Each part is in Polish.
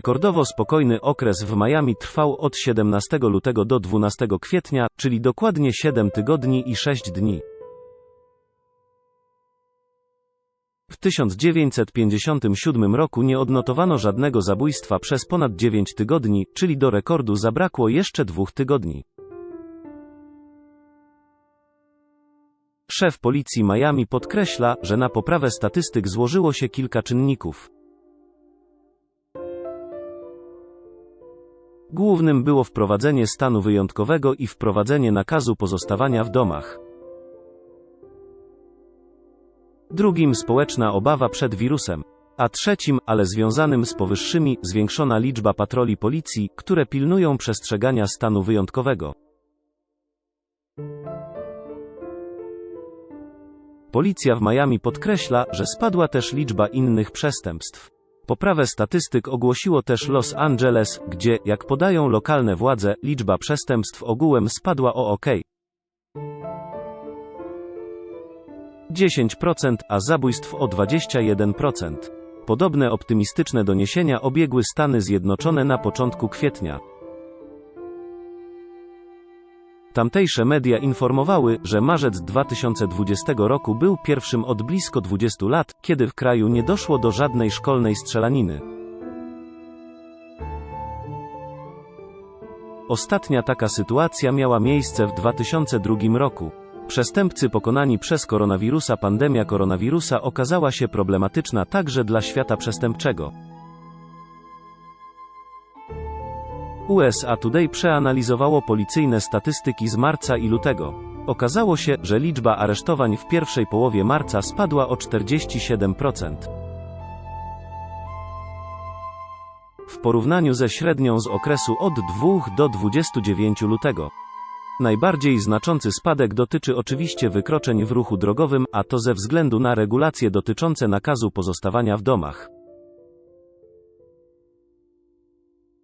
Rekordowo spokojny okres w Miami trwał od 17 lutego do 12 kwietnia, czyli dokładnie 7 tygodni i 6 dni. W 1957 roku nie odnotowano żadnego zabójstwa przez ponad 9 tygodni, czyli do rekordu zabrakło jeszcze dwóch tygodni. Szef policji Miami podkreśla, że na poprawę statystyk złożyło się kilka czynników. Głównym było wprowadzenie stanu wyjątkowego i wprowadzenie nakazu pozostawania w domach. Drugim społeczna obawa przed wirusem. A trzecim, ale związanym z powyższymi, zwiększona liczba patroli policji, które pilnują przestrzegania stanu wyjątkowego. Policja w Miami podkreśla, że spadła też liczba innych przestępstw. Poprawę statystyk ogłosiło też Los Angeles, gdzie, jak podają lokalne władze, liczba przestępstw ogółem spadła o ok. 10%, a zabójstw o 21%. Podobne optymistyczne doniesienia obiegły Stany Zjednoczone na początku kwietnia. Tamtejsze media informowały, że marzec 2020 roku był pierwszym od blisko 20 lat, kiedy w kraju nie doszło do żadnej szkolnej strzelaniny. Ostatnia taka sytuacja miała miejsce w 2002 roku. Przestępcy pokonani przez koronawirusa Pandemia koronawirusa okazała się problematyczna także dla świata przestępczego. USA Today przeanalizowało policyjne statystyki z marca i lutego. Okazało się, że liczba aresztowań w pierwszej połowie marca spadła o 47%. W porównaniu ze średnią z okresu od 2 do 29 lutego. Najbardziej znaczący spadek dotyczy oczywiście wykroczeń w ruchu drogowym, a to ze względu na regulacje dotyczące nakazu pozostawania w domach.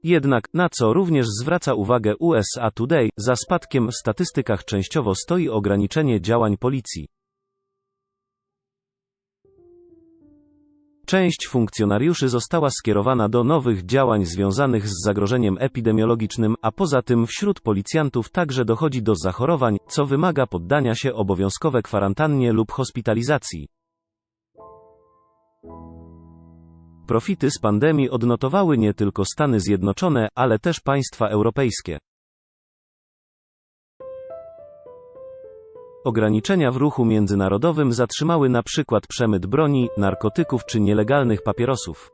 Jednak, na co również zwraca uwagę USA Today, za spadkiem w statystykach częściowo stoi ograniczenie działań policji. Część funkcjonariuszy została skierowana do nowych działań związanych z zagrożeniem epidemiologicznym, a poza tym wśród policjantów także dochodzi do zachorowań, co wymaga poddania się obowiązkowe kwarantannie lub hospitalizacji. Profity z pandemii odnotowały nie tylko Stany Zjednoczone, ale też państwa europejskie. Ograniczenia w ruchu międzynarodowym zatrzymały na przykład przemyt broni, narkotyków czy nielegalnych papierosów.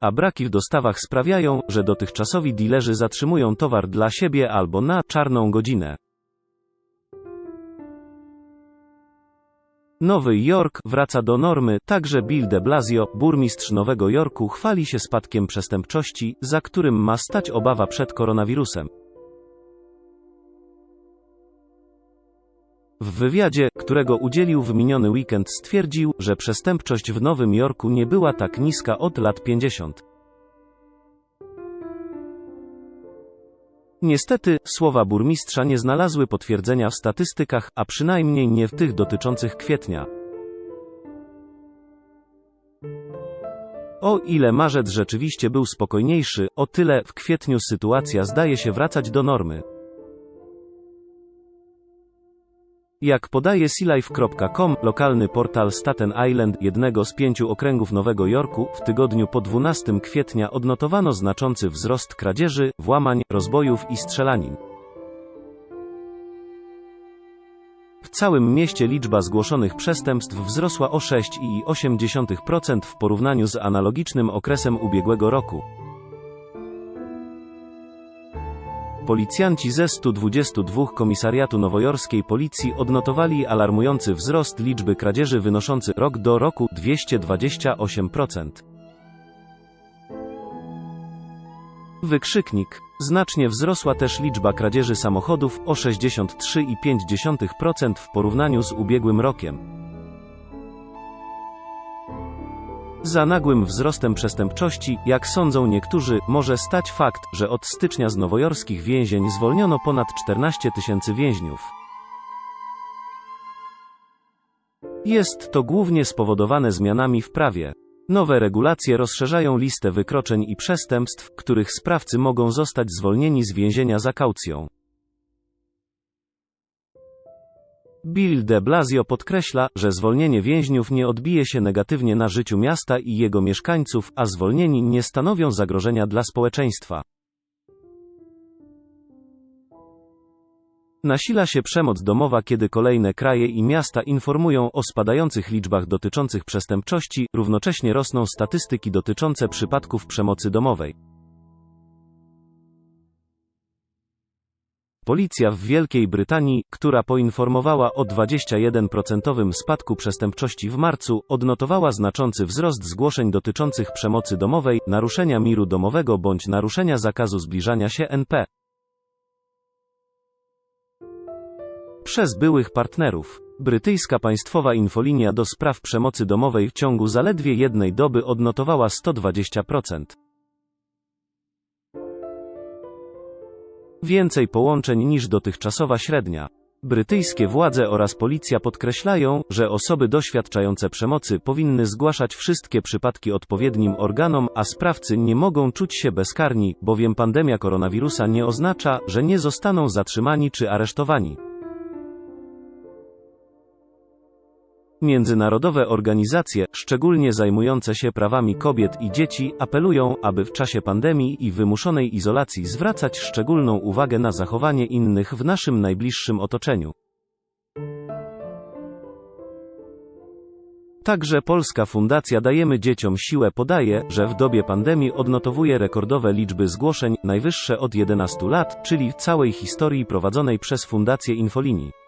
A braki w dostawach sprawiają, że dotychczasowi dilerzy zatrzymują towar dla siebie albo na czarną godzinę. Nowy Jork wraca do normy, także Bill de Blasio, burmistrz Nowego Jorku chwali się spadkiem przestępczości, za którym ma stać obawa przed koronawirusem. W wywiadzie, którego udzielił w miniony weekend stwierdził, że przestępczość w Nowym Jorku nie była tak niska od lat 50. Niestety, słowa burmistrza nie znalazły potwierdzenia w statystykach, a przynajmniej nie w tych dotyczących kwietnia. O ile marzec rzeczywiście był spokojniejszy, o tyle w kwietniu sytuacja zdaje się wracać do normy. Jak podaje sealife.com, lokalny portal Staten Island, jednego z pięciu okręgów Nowego Jorku, w tygodniu po 12 kwietnia odnotowano znaczący wzrost kradzieży, włamań, rozbojów i strzelanin. W całym mieście liczba zgłoszonych przestępstw wzrosła o 6,8% w porównaniu z analogicznym okresem ubiegłego roku. Policjanci ze 122 komisariatu nowojorskiej policji odnotowali alarmujący wzrost liczby kradzieży wynoszący rok do roku 228%. Wykrzyknik. Znacznie wzrosła też liczba kradzieży samochodów o 63,5% w porównaniu z ubiegłym rokiem. Za nagłym wzrostem przestępczości, jak sądzą niektórzy, może stać fakt, że od stycznia z nowojorskich więzień zwolniono ponad 14 tysięcy więźniów. Jest to głównie spowodowane zmianami w prawie. Nowe regulacje rozszerzają listę wykroczeń i przestępstw, których sprawcy mogą zostać zwolnieni z więzienia za kaucją. Bill de Blasio podkreśla, że zwolnienie więźniów nie odbije się negatywnie na życiu miasta i jego mieszkańców, a zwolnieni nie stanowią zagrożenia dla społeczeństwa. Nasila się przemoc domowa, kiedy kolejne kraje i miasta informują o spadających liczbach dotyczących przestępczości, równocześnie rosną statystyki dotyczące przypadków przemocy domowej. Policja w Wielkiej Brytanii, która poinformowała o 21% spadku przestępczości w marcu, odnotowała znaczący wzrost zgłoszeń dotyczących przemocy domowej, naruszenia miru domowego bądź naruszenia zakazu zbliżania się NP. Przez byłych partnerów. Brytyjska państwowa infolinia do spraw przemocy domowej w ciągu zaledwie jednej doby odnotowała 120%. Więcej połączeń niż dotychczasowa średnia. Brytyjskie władze oraz policja podkreślają, że osoby doświadczające przemocy powinny zgłaszać wszystkie przypadki odpowiednim organom, a sprawcy nie mogą czuć się bezkarni, bowiem pandemia koronawirusa nie oznacza, że nie zostaną zatrzymani czy aresztowani. Międzynarodowe organizacje, szczególnie zajmujące się prawami kobiet i dzieci, apelują, aby w czasie pandemii i wymuszonej izolacji zwracać szczególną uwagę na zachowanie innych w naszym najbliższym otoczeniu. Także Polska Fundacja Dajemy Dzieciom Siłę podaje, że w dobie pandemii odnotowuje rekordowe liczby zgłoszeń, najwyższe od 11 lat, czyli w całej historii prowadzonej przez Fundację Infolinii.